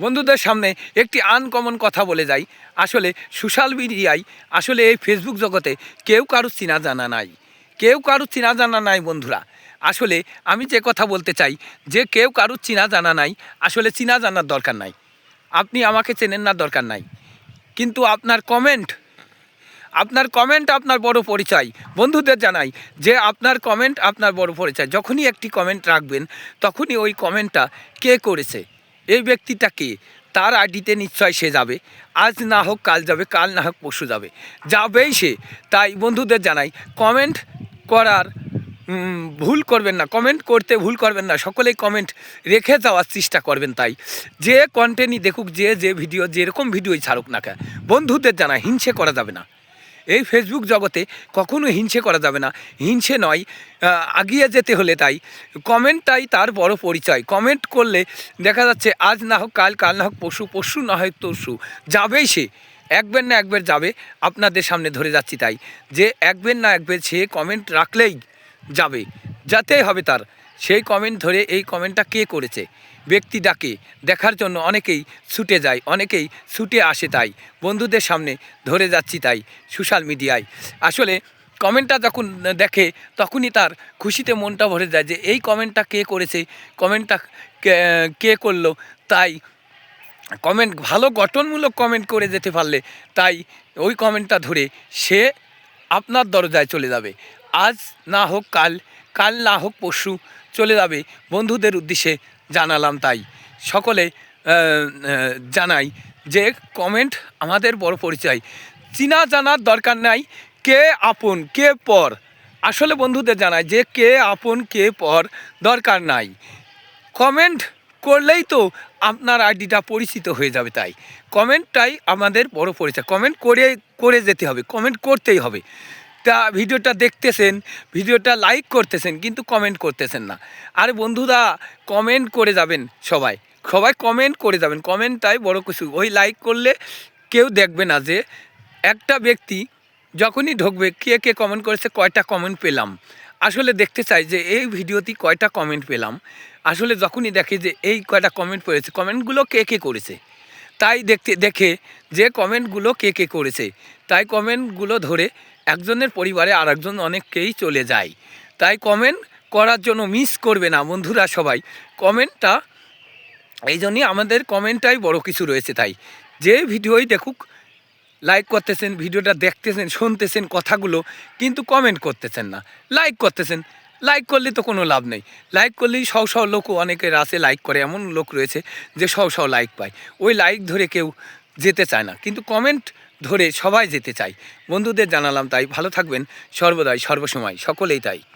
বন্ধুদের সামনে একটি আনকমন কথা বলে যাই। আসলে সোশ্যাল মিডিয়ায় আসলে এই ফেসবুক জগতে কেউ কারও চেনা জানা নাই। কেউ কারও চেনা জানা নাই বন্ধুরা। আসলে আমি যে কথা বলতে চাই, যে কেউ কারও চেনা জানা নাই, আসলে চেনা জানার দরকার নাই। আপনি আমাকে চেনেন না, দরকার নাই। কিন্তু আপনার কমেন্ট আপনার কমেন্ট আপনার বড় পরিচয়। বন্ধুদের জানাই যে আপনার কমেন্ট আপনার বড় পরিচয়। যখনই একটি কমেন্ট রাখবেন, তখনই ওই কমেন্টটা কে করেছে? এই ব্যক্তিটা কে তার আইডিতে নিশ্চয় সে যাবে। আজ না হোক, কাল যাবে, কাল না হোক, পরশু যাবে। যাবেই সে। তাই বন্ধুদের জানাই কমেন্ট করার ভুল করবেন না। কমেন্ট করতে ভুল করবেন না। সকলেই কমেন্ট রেখে যাওয়ার চেষ্টা করবেন তাই। যে কন্টেন্টই দেখুক, যে যে ভিডিও যেরকম ভিডিওই ছাড়ুক না কেন, বন্ধুদের জানা হিংসে করা যাবে না। এই ফেসবুক জগতে কখনো হিংসে করা যাবে না। হিংসে নয় আগিয়ে যেতে হলে তাই। কমেন্টটাই তার বড় পরিচয়। কমেন্ট করলে দেখা যাচ্ছে আজ না হোক, কাল কাল না হোক পশু পশু না হোক তরশু। যাবেই সে। একবার না একবার যাবে, আপনাদের সামনে ধরে যাচ্ছি তাই। যে একবার না একবার সে কমেন্ট রাখলেই যাবে। যাতেই হবে তার। সেই কমেন্ট ধরে এই কমেন্টটা কে করেছে? ব্যক্তিটাকে দেখার জন্য অনেকেই ছুটে যায়, অনেকেই ছুটে আসে তাই। বন্ধুদের সামনে ধরে যাচ্ছি তাই সোশ্যাল মিডিয়ায় আসলে কমেন্টটা যখন দেখে, তখনই তার খুশিতে মনটা ভরে যায় যে এই কমেন্টটা কে করেছে? কমেন্টটা কে করল? তাই কমেন্ট ভালো গঠনমূলক কমেন্ট করে যেতে পারলে তাই ওই কমেন্টটা ধরে সে আপনার দরজায় চলে যাবে। আজ না হোক কাল কাল না হোক পরশু চলে যাবে। বন্ধুদের উদ্দেশ্যে জানালাম তাই। সকলে জানাই যে কমেন্ট আমাদের বড় পরিচয়। চিনা জানার দরকার নাই, কে আপন, কে পর। আসলে বন্ধুদের জানায় যে কে আপন, কে পর দরকার নাই। কমেন্ট করলেই তো আপনার আইডিটা পরিচিত হয়ে যাবে তাই। কমেন্টটাই আমাদের বড় পরিচয়। কমেন্ট করে করে যেতে হবে কমেন্ট করতেই হবে। তা ভিডিওটা দেখতেছেন, ভিডিওটা লাইক করতেছেন, কিন্তু কমেন্ট করতেছেন না। আর বন্ধুরা কমেন্ট করে যাবেন সবাই। সবাই কমেন্ট করে যাবেন। কমেন্টটাই বড় কিছু। ওই লাইক করলে কেউ দেখবে না যে একটা ব্যক্তি যখনই ঢুকবে, কে কে কমেন্ট করেছে, কয়টা কমেন্ট পেলাম। আসলে দেখতে চাই যে এই ভিডিওতে কয়টা কমেন্ট পেলাম। আসলে যখনই দেখে যে এই কয়টা কমেন্ট পড়েছে কমেন্টগুলো কে কে করেছে? তাই দেখতে, দেখে যে কমেন্টগুলো কে কে করেছে। তাই কমেন্টগুলো ধরে একজনের পরিবারে আর একজন অনেককেই চলে যায়। তাই কমেন্ট করার জন্য মিস করবে না বন্ধুরা সবাই। কমেন্টটা, এই জন্যই আমাদের কমেন্টটাই বড় কিছু রয়েছে তাই। যে ভিডিওই দেখুক লাইক করতেছেন, ভিডিওটা দেখতেছেন, শুনতেছেন কথাগুলো, কিন্তু কমেন্ট করতেছেন না। লাইক করতেছেন লাইক করলে তো কোনো লাভ নেই। লাইক করলেই সব সব লোকও অনেকের আছে লাইক করে, এমন লোক রয়েছে যে সব সব লাইক পায়। ওই লাইক ধরে কেউ যেতে চায় না। কিন্তু কমেন্ট ধরে সবাই যেতে চায়। বন্ধুদের জানালাম তাই। ভালো থাকবেন। সর্বদাই, সর্বসময়। সকলেই তাই।